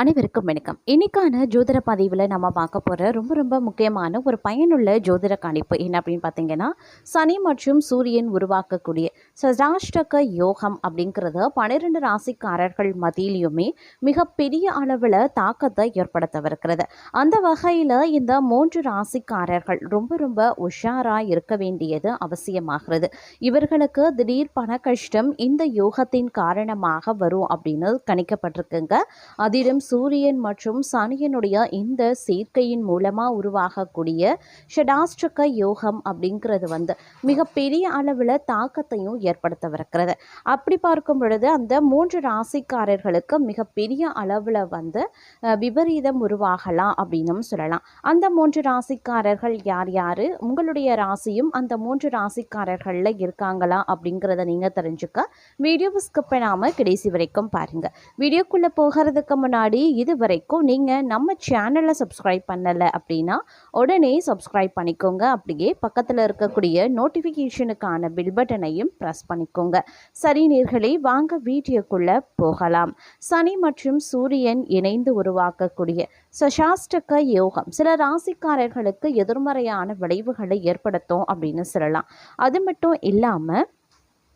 அனைவருக்கும் வணக்கம். இன்னைக்கான ஜோதிட பதிவில் நம்ம பார்க்க போகிற ரொம்ப ரொம்ப முக்கியமான ஒரு பயனுள்ள ஜோதிட கணிப்பு என்ன அப்படின்னு பார்த்தீங்கன்னா சனி மற்றும் சூரியன் உருவாக்கக்கூடிய சதாஷ்டக யோகம் அப்படிங்கிறது பன்னிரெண்டு ராசிக்காரர்கள் மத்தியிலையுமே மிகப்பெரிய அளவில் தாக்கத்தை ஏற்படுத்தவிருக்கிறது. அந்த வகையில் இந்த மூன்று ராசிக்காரர்கள் ரொம்ப ரொம்ப உஷாராக இருக்க வேண்டியது அவசியமாகிறது. இவர்களுக்கு திடீர் பண கஷ்டம் இந்த யோகத்தின் காரணமாக வரும் அப்படின்னு கணிக்கப்பட்டிருக்குங்க. அதிலும் சூரியன் மற்றும் சனியனுடைய இந்த சேர்க்கையின் மூலமாக உருவாகக்கூடிய ஷடாஷ்டக யோகம் அப்படிங்கிறது வந்து மிகப்பெரிய அளவில் தாக்கத்தையும் ஏற்படுத்தவிருக்கிறது. அப்படி பார்க்கும் பொழுது அந்த மூன்று ராசிக்காரர்களுக்கு மிகப்பெரிய அளவில் வந்து விபரீதம் உருவாகலாம் அப்படின்னும் சொல்லலாம். அந்த மூன்று ராசிக்காரர்கள் யார் யார்? உங்களுடைய ராசியும் அந்த மூன்று ராசிக்காரர்களில் இருக்காங்களா அப்படிங்கிறத நீங்கள் தெரிஞ்சுக்க. வீடியோ ஸ்கிப் பண்ணாமல் கடைசி வரைக்கும் பாருங்கள் வீடியோக்குள்ளே போகிறதுக்கு முன்னாடி இது வரைக்கும் நீங்கள் நம்ம சேனலை சப்ஸ்கிரைப் பண்ணலை அப்படின்னா உடனே சப்ஸ்கிரைப் பண்ணிக்கோங்க. அப்படியே பக்கத்தில் இருக்கக்கூடிய நோட்டிஃபிகேஷனுக்கான பில் பட்டனையும் ப்ரெஸ் பண்ணிக்கோங்க. சரி நேர்களே வாங்க வீடியோக்குள்ளே போகலாம். சனி மற்றும் சூரியன் இணைந்து உருவாக்கக்கூடிய சசாஷ்டக யோகம். சில ராசிக்காரர்களுக்கு எதிர்மறையான விளைவுகளை ஏற்படுத்தும் அப்படின்னு சொல்லலாம். அது மட்டும் இல்லாமல்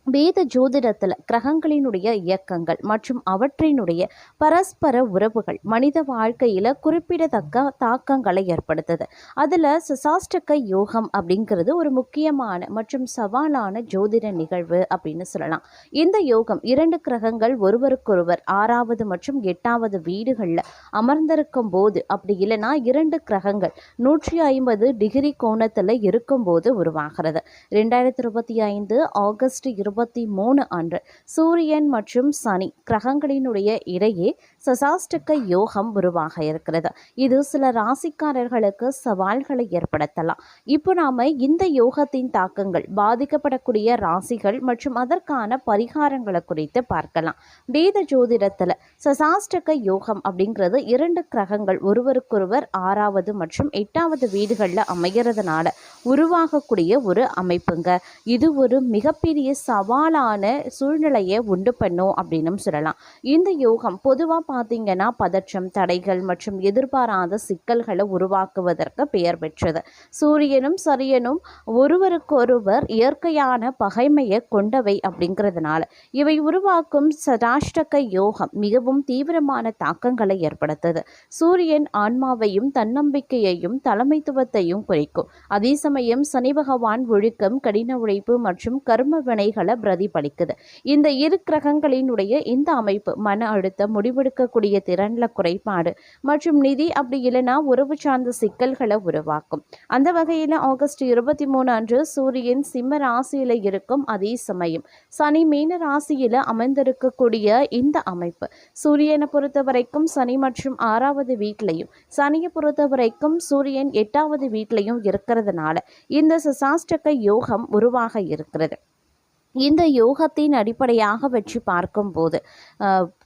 வேத ஜோதிடத்தில் கிரகங்களினுடைய இயக்கங்கள் மற்றும் அவற்றினுடைய பரஸ்பர உறவுகள் மனித வாழ்க்கையில் குறிப்பிடத்தக்க தாக்கங்களை ஏற்படுத்துது. அதில் சசாஷ்டக யோகம் அப்படிங்கிறது ஒரு முக்கியமான மற்றும் சவாலான ஜோதிட நிகழ்வு அப்படின்னு சொல்லலாம். இந்த யோகம் இரண்டு கிரகங்கள் ஒருவருக்கொருவர் ஆறாவது மற்றும் எட்டாவது வீடுகளில் அமர்ந்திருக்கும் போது அப்படி இல்லைன்னா இரண்டு கிரகங்கள் நூற்றி ஐம்பது டிகிரி கோணத்தில் இருக்கும்போது உருவாகிறது. ரெண்டாயிரத்தி இருபத்தி ஐந்து ஆகஸ்ட் இருபத்தி மூணு அன்று சூரியன் மற்றும் சனி கிரகங்களினுடைய இடையே சசாஷ்டக யோகம் உருவாக இருக்கிறது. இது சில ராசிக்காரர்களுக்கு சவால்களை ஏற்படுத்தலாம். இப்போ நாம இந்த யோகத்தின் தாக்கங்கள் பாதிக்கப்படக்கூடிய ராசிகள் மற்றும் அதற்கான பரிகாரங்களை குறித்து பார்க்கலாம். வேத ஜோதிடத்தில் சசாஷ்டக யோகம் அப்படிங்கிறது இரண்டு கிரகங்கள் ஒருவருக்கொருவர் ஆறாவது மற்றும் எட்டாவது வீடுகளில் அமைகிறதுனால உருவாகக்கூடிய ஒரு அமைப்புங்க. இது ஒரு மிகப்பெரிய சவாலான சூழ்நிலையை உண்டு பண்ணும் அப்படின்னும் சொல்லலாம். இந்த யோகம் பொதுவாக பார்த்தீங்கன்னா பதற்றம் தடைகள் மற்றும் எதிர்பாராத சிக்கல்களை உருவாக்குவதற்கு பெயர் பெற்றது. சூரியனும் சரியனும் ஒருவருக்கொருவர் இயற்கையான பகைமையை கொண்டவை அப்படிங்கிறதுனால இவை உருவாக்கும் சதாஷ்டக யோகம் மிகவும் தீவிரமான தாக்கங்களை ஏற்படுத்துது. சூரியன் ஆன்மாவையும் தன்னம்பிக்கையையும் தலைமைத்துவத்தையும் குறிக்கும். அதே சமயம் சனி பகவான் ஒழுக்கம் கடின உழைப்பு மற்றும் கர்ம வினைகளை பிரதிபலிக்குது. இந்த இரு கிரகங்களினுடைய இந்த அமைப்பு மன அழுத்தம் முடிவெடுக்கக்கூடிய திறன்ல குறைபாடு மற்றும் நிதி அப்படி இல்லைன்னா உறவு சார்ந்த சிக்கல்களை உருவாக்கும். அந்த வகையில் ஆகஸ்ட் இருபத்தி மூணு அன்று சூரியன் சிம்ம ராசியில இருக்கும் அதே சமயம் சனி மீன ராசியில அமைந்திருக்கக்கூடிய இந்த அமைப்பு. சூரியனை பொறுத்த வரைக்கும் சனி மற்றும் ஆறாவது வீட்லையும் சனியை பொறுத்த வரைக்கும் சூரியன் எட்டாவது வீட்லையும் இருக்கிறதுனால இந்த சசாஷ்டக யோகம் உருவாக இருக்கிறது. இந்த யோகத்தின் அடிப்படையாக வச்சு பார்க்கும்போது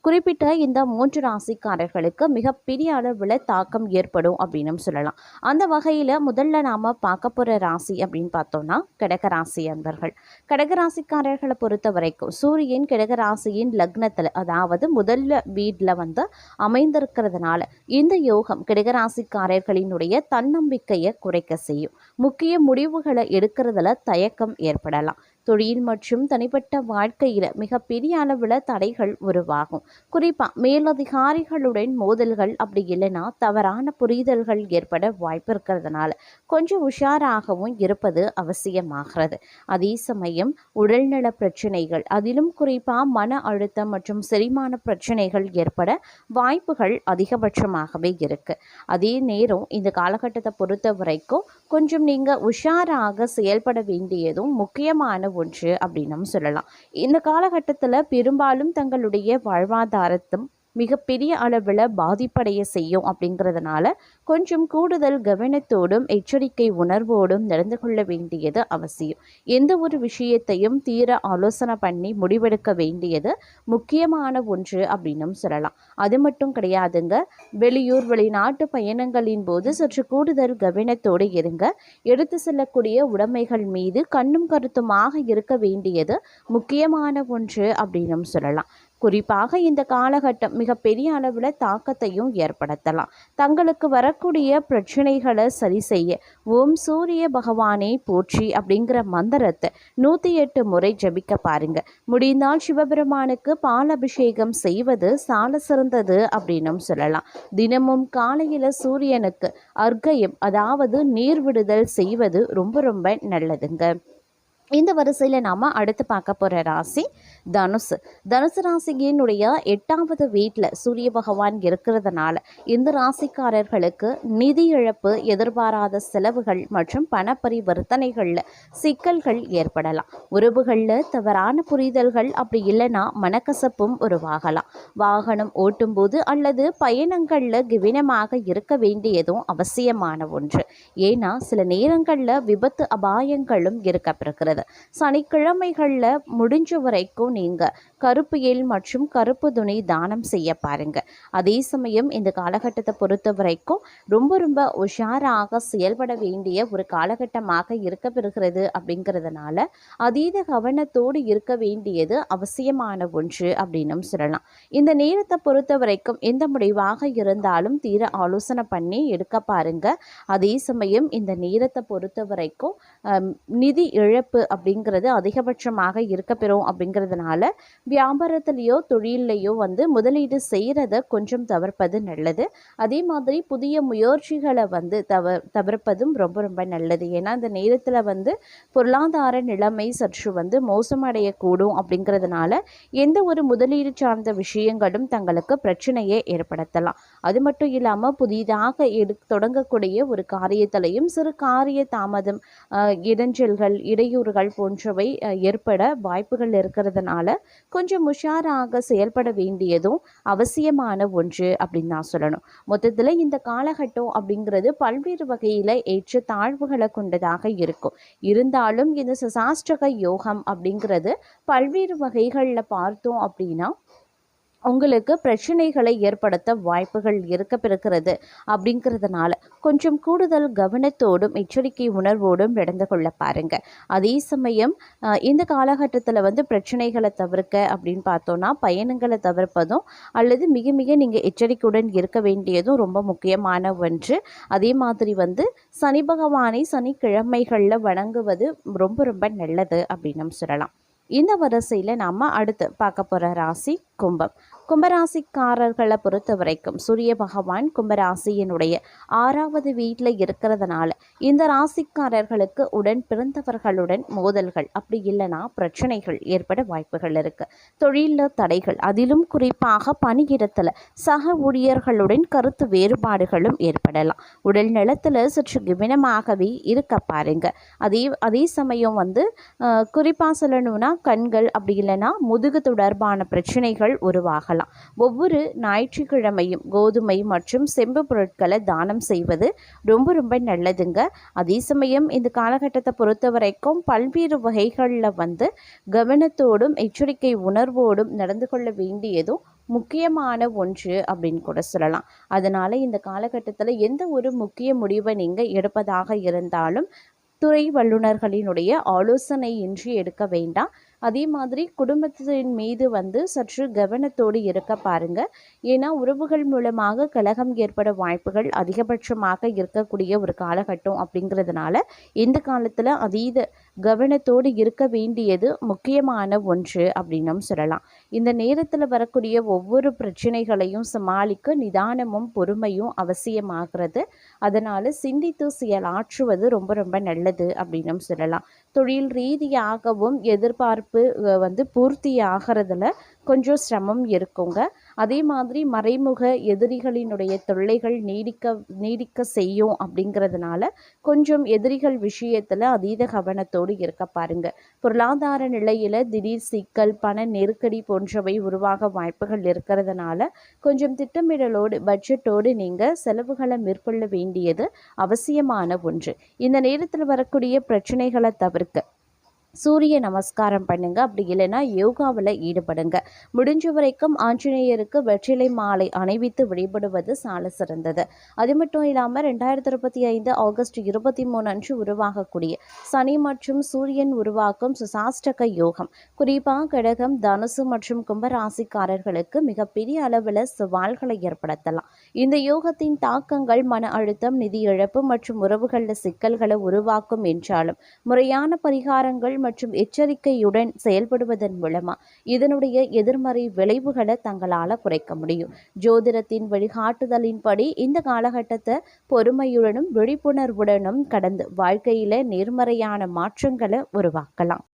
குறிப்பிட்ட இந்த மூன்று ராசிக்காரர்களுக்கு மிகப்பெரிய அளவில் தாக்கம் ஏற்படும் அப்படின்னு சொல்லலாம். அந்த வகையில் முதல்ல நாம் பார்க்க போகிற ராசி அப்படின்னு பார்த்தோம்னா கடகராசி அன்பர்கள். கடகராசிக்காரர்களை பொறுத்த வரைக்கும் சூரியன் கடகராசியின் லக்னத்தில் அதாவது முதல்ல வீட்டில் வந்து அமைந்திருக்கிறதுனால இந்த யோகம் கடகராசிக்காரர்களினுடைய தன்னம்பிக்கையை குறைக்க செய்யும். முக்கிய முடிவுகளை எடுக்கிறதுல தயக்கம் ஏற்படலாம். தொழில் மற்றும் தனிப்பட்ட வாழ்க்கையில் மிகப்பெரிய அளவில் தடைகள் உருவாகும். குறிப்பாக மேலதிகாரிகளுடன் மோதல்கள் அப்படி இல்லைன்னா தவறான புரிதல்கள் ஏற்பட வாய்ப்பு இருக்கிறதுனால கொஞ்சம் உஷாராகவும் இருப்பது அவசியமாகிறது. அதே சமயம் உடல்நல பிரச்சனைகள் அதிலும் குறிப்பாக மன அழுத்தம் மற்றும் செரிமான பிரச்சனைகள் ஏற்பட வாய்ப்புகள் அதிகபட்சமாகவே இருக்கு. அதே நேரம் இந்த காலகட்டத்தை பொறுத்த வரைக்கும் கொஞ்சம் நீங்கள் உஷாராக செயல்பட வேண்டியதும் முக்கியமான ஒன்று அப்படின்னும் சொல்லலாம். இந்த காலகட்டத்தில் பெரும்பாலும் தங்களுடைய வாழ்வாதாரத்தும் மிகப்பெரிய அளவில் பாதிப்படைய செய்யும் அப்படிங்கிறதுனால கொஞ்சம் கூடுதல் கவனத்தோடும் எச்சரிக்கை உணர்வோடும் நடந்து கொள்ள வேண்டியது அவசியம். எந்த ஒரு விஷயத்தையும் தீர ஆலோசனை பண்ணி முடிவெடுக்க வேண்டியது முக்கியமான ஒன்று அப்படின்னும் சொல்லலாம். அது மட்டும் கிடையாதுங்க. வெளியூர் வெளிநாட்டு பயணங்களின் போது சற்று கூடுதல் கவனத்தோடு இருங்க. எடுத்து செல்லக்கூடிய உடைமைகள் மீது கண்ணும் கருத்துமாக இருக்க வேண்டியது முக்கியமான ஒன்று அப்படின்னும் சொல்லலாம். குறிப்பாக இந்த காலகட்டம் மிகப்பெரிய அளவில் தாக்கத்தையும் ஏற்படுத்தலாம். தங்களுக்கு வரக்கூடிய பிரச்சனைகளை சரி செய்ய ஓம் சூரிய பகவானை போற்றி அப்படிங்கிற மந்திரத்தை நூற்றி எட்டு முறை ஜபிக்க பாருங்க. முடிந்தால் சிவபெருமானுக்கு பால் அபிஷேகம் செய்வது சால சிறந்தது அப்படின்னும் சொல்லலாம். தினமும் காலையில் சூரியனுக்கு அர்க்கயம் அதாவது நீர் விடுதல் செய்வது ரொம்ப ரொம்ப நல்லதுங்க. இந்த வரிசையில் நாம் அடுத்து பார்க்க போகிற ராசி தனுசு. தனுசு ராசியினுடைய எட்டாவது வீட்டில் சூரிய பகவான் இருக்கிறதுனால இந்த ராசிக்காரர்களுக்கு நிதி இழப்பு எதிர்பாராத செலவுகள் மற்றும் பண பரிவர்த்தனைகளில் சிக்கல்கள் ஏற்படலாம். உறவுகளில் தவறான புரிதல்கள் அப்படி இல்லைன்னா மனக்கசப்பும் உருவாகலாம். வாகனம் ஓட்டும்போது அல்லது பயணங்களில் கவனமாக இருக்க வேண்டியதும் அவசியமான ஒன்று. ஏன்னா சில நேரங்களில் விபத்து அபாயங்களும் இருக்கப்பெறுகிறது. சனிக்கிழமைகளில் முடிஞ்ச வரைக்கும் நீங்கள் கருப்பு எல் மற்றும் கருப்பு துணி தானம் செய்ய பாருங்க. அதே சமயம் இந்த காலகட்டத்தை பொறுத்த வரைக்கும் ரொம்ப ரொம்ப உஷாராக செயல்பட வேண்டிய ஒரு காலகட்டமாக இருக்க பெறுகிறது அப்படிங்கிறதுனால அதீத கவனத்தோடு இருக்க வேண்டியது அவசியமான ஒன்று அப்படின்னும் சொல்லலாம். இந்த நேரத்தை பொறுத்த வரைக்கும் எந்த முடிவாக இருந்தாலும் தீர ஆலோசனை பண்ணி எடுக்க பாருங்க. அதே சமயம் இந்த நேரத்தை பொறுத்த வரைக்கும் நிதி இழப்பு அப்படிங்கிறது அதிகபட்சமாக இருக்க பெறும் அப்படிங்கிறதுனால வியாபாரத்திலேயோ தொழிலையோ வந்து முதலீடு செய்கிறத கொஞ்சம் தவிர்ப்பது நல்லது. அதே மாதிரி புதிய முயற்சிகளை வந்து தவ தவிர்ப்பதும் ரொம்ப ரொம்ப நல்லது. ஏன்னா இந்த நேரத்தில் வந்து பொருளாதார நிலைமை சற்று வந்து மோசமடையக்கூடும் அப்படிங்கிறதுனால எந்த ஒரு முதலீடு சார்ந்த விஷயங்களும் தங்களுக்கு பிரச்சனையை ஏற்படுத்தலாம். அது மட்டும் இல்லாமல் புதிதாக எடு தொடங்கக்கூடிய ஒரு காரியத்திலையும் சிறு காரிய தாமதம் இடைஞ்சல்கள் இடையூறுகள் போன்றவை ஏற்பட வாய்ப்புகள் இருக்கிறதுனால கொஞ்சம் உஷாராக செயல்பட வேண்டியதும் அவசியமான ஒன்று அப்படின்னு நான் சொல்லணும். மொத்தத்தில் இந்த காலகட்டம் அப்படிங்கிறது பல்வேறு வகையில் ஏற்ற தாழ்வுகளை கொண்டதாக இருக்கும். இருந்தாலும் இந்த சசாஸ்திரக யோகம் அப்படிங்கிறது பல்வேறு வகைகளில் பார்த்தோம் அப்படின்னா உங்களுக்கு பிரச்சனைகளை ஏற்படுத்த வாய்ப்புகள் இருக்க பிறக்கிறது அப்படிங்கிறதுனால கொஞ்சம் கூடுதல் கவனத்தோடும் எச்சரிக்கை உணர்வோடும் நடந்து கொள்ள பாருங்க. அதே சமயம் இந்த காலகட்டத்தில் வந்து பிரச்சனைகளை தவிர்க்க அப்படின்னு பார்த்தோன்னா பயணங்களை தவிர்ப்பதும் அல்லது மிக மிக நீங்கள் எச்சரிக்கையுடன் இருக்க வேண்டியதும் ரொம்ப முக்கியமான ஒன்று. அதே மாதிரி வந்து சனி பகவானை சனிக்கிழமைகளில் வணங்குவது ரொம்ப ரொம்ப நல்லது அப்படின்னு நம்ம சொல்லலாம். இந்த வரிசையில் நாம் அடுத்து பார்க்க போகிற ராசி கும்பம். கும்பராசிக்காரர்களை பொறுத்த வரைக்கும் சூரிய பகவான் கும்பராசியினுடைய ஆறாவது வீட்டில் இருக்கிறதுனால இந்த ராசிக்காரர்களுக்கு உடன் பிறந்தவர்களுடன் மோதல்கள் அப்படி இல்லைன்னா பிரச்சனைகள் ஏற்பட வாய்ப்புகள் இருக்கு. தொழிலில் தடைகள் அதிலும் குறிப்பாக பணியிடத்தில் சக ஊழியர்களுடன் கருத்து வேறுபாடுகளும் ஏற்படலாம். உடல் நலத்தில் சற்று கவனமாகவே இருக்க பாருங்க. அதே அதே சமயம் வந்து குறிப்பாக சொல்லணும்னா கண்கள் அப்படி இல்லைன்னா முதுகு தொடர்பான பிரச்சனைகள் உருவாகலாம். ஒவ்வொரு ஞாயிற்றுக்கிழமையும் கோதுமை மற்றும் செம்பு பொருட்களை தானம் செய்வது ரொம்ப ரொம்ப நல்லதுங்க. அதே சமயம் இந்த காலகட்டத்தை பொறுத்த வரைக்கும் பல்வேறு வகைகளில் வந்து கவனத்தோடும் எச்சரிக்கை உணர்வோடும் நடந்து கொள்ள வேண்டியதும் முக்கியமான ஒன்று அப்படின்னு கூட சொல்லலாம். அதனால் இந்த காலகட்டத்தில் எந்த ஒரு முக்கிய முடிவை நீங்கள் எடுப்பதாக இருந்தாலும் துறை வல்லுநர்களினுடைய ஆலோசனை இன்றி எடுக்க வேண்டாம். அதே மாதிரி குடும்பத்தின் மீது வந்து சற்று கவனத்தோடு இருக்க பாருங்க. ஏன்னா உறவுகள் மூலமாக கலகம் ஏற்பட வாய்ப்புகள் அதிகபட்சமாக இருக்கக்கூடிய ஒரு காலகட்டம் அப்படிங்கிறதுனால இந்த காலத்தில் அதீத கவனத்தோடு இருக்க வேண்டியது முக்கியமான ஒன்று அப்படின்னும் சொல்லலாம். இந்த நேரத்தில் வரக்கூடிய ஒவ்வொரு பிரச்சனைகளையும் சமாளிக்க நிதானமும் பொறுமையும் அவசியமாகிறது. அதனால் சிந்தித்து செயலாற்றுவது ரொம்ப ரொம்ப நல்லது அப்படின்னும் சொல்லலாம். தொழில் ரீதியாகவும் எதிர்பார்ப்பு வந்து பூர்த்தி ஆகிறதுல கொஞ்சம் சிரமம் இருக்குங்க. அதே மாதிரி மறைமுக எதிரிகளினுடைய தொல்லைகள் நீடிக்க நீடிக்க செய்யும் அப்படிங்கிறதுனால கொஞ்சம் எதிரிகள் விஷயத்தில் அதீத கவனத்தோடு இருக்க பாருங்க. பொருளாதார நிலையில் திடீர் சிக்கல் பண நெருக்கடி போன்றவை உருவாக வாய்ப்புகள் இருக்கிறதுனால கொஞ்சம் திட்டமிடலோடு பட்ஜெட்டோடு நீங்கள் செலவுகளை மேற்கொள்ள வேண்டியது அவசியமான ஒன்று. இந்த நேரத்தில் வரக்கூடிய பிரச்சனைகளை தவிர்க்க சூரிய நமஸ்காரம் பண்ணுங்க. அப்படி இல்லைன்னா யோகாவில் ஈடுபடுங்க. முடிஞ்ச வரைக்கும் ஆஞ்சநேயருக்கு வெற்றிலை மாலை அணிவித்து வழிபடுவது சால சிறந்தது. அது மட்டும் இல்லாமல் ரெண்டாயிரத்தி இருபத்தி ஐந்து ஆகஸ்ட் இருபத்தி மூணு அன்று உருவாகக்கூடிய சனி மற்றும் சூரியன் உருவாக்கும் சுசாஷ்டக யோகம். குறிப்பாக கடகம் தனுசு மற்றும் கும்பராசிக்காரர்களுக்கு மிகப்பெரிய அளவில் சவால்களை ஏற்படுத்தலாம். இந்த யோகத்தின் தாக்கங்கள் மன அழுத்தம் நிதி இழப்பு மற்றும் உறவுகளில் சிக்கல்களை உருவாக்கும் என்றாலும் முறையான பரிகாரங்கள் மற்றும் எச்சரிக்கையுடன் செயல்படுவதன் மூலமா இதனுடைய எதிர்மறை விளைவுகளை தங்களால் குறைக்க முடியும். ஜோதிடத்தின் வழிகாட்டுதலின்படி இந்த காலகட்டத்தை பொறுமையுடனும் விழிப்புணர்வுடனும் கடந்து வாழ்க்கையில நேர்மறையான மாற்றங்களை உருவாக்கலாம்.